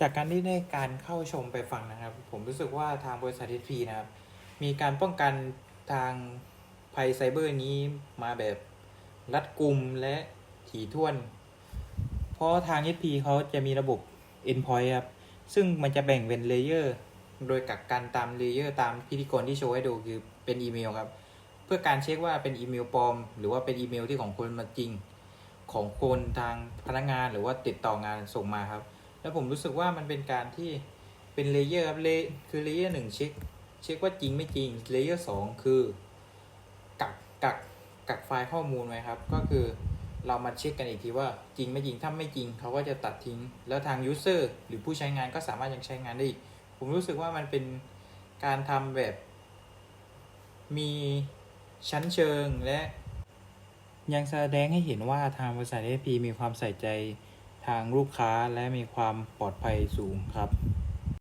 จากการที่ได้การเข้าชมไปฟังนะครับ ผมรู้สึกว่าทางบริษัท HP นะครับ มีการป้องกันทางภัยไซเบอร์นี้มาแบบรัดกุมและถี่ถ้วน เพราะทาง HP เขาจะมีระบบ Endpoint ครับ ซึ่งมันจะแบ่งเป็นเลเยอร์ โดยกักกันตามเลเยอร์ตามพิธีกรที่โชว์ให้ดูคือเป็นอีเมลครับ เพื่อการเช็คว่าเป็นอีเมลปลอม หรือว่าเป็นอีเมลที่ของคนมาจริง ของคนทางพนักงานหรือว่าติดต่องานส่งมาครับ แล้วผมรู้สึกว่ามันเป็นการที่เป็นเลเยอร์ครับเลคือเลเยอร์หนึ่งเช็คเช็คว่าจริงไม่จริงเลเยอร์สองคือกักกักกักไฟล์ข้อมูลไว้ครับ ก็คือเรามาเช็คกันอีกทีว่าจริงไม่จริงถ้าไม่จริงเขาก็จะตัดทิ้ง แล้วทางยูเซอร์หรือผู้ใช้งานก็สามารถยังใช้งานได้อีก ผมรู้สึกว่ามันเป็นการทำแบบ มีชั้นเชิงและยังแสดงให้เห็นว่าทางบริษัท HP มีความใส่ใจ ทางลูกค้าและมีความปลอดภัยสูงครับ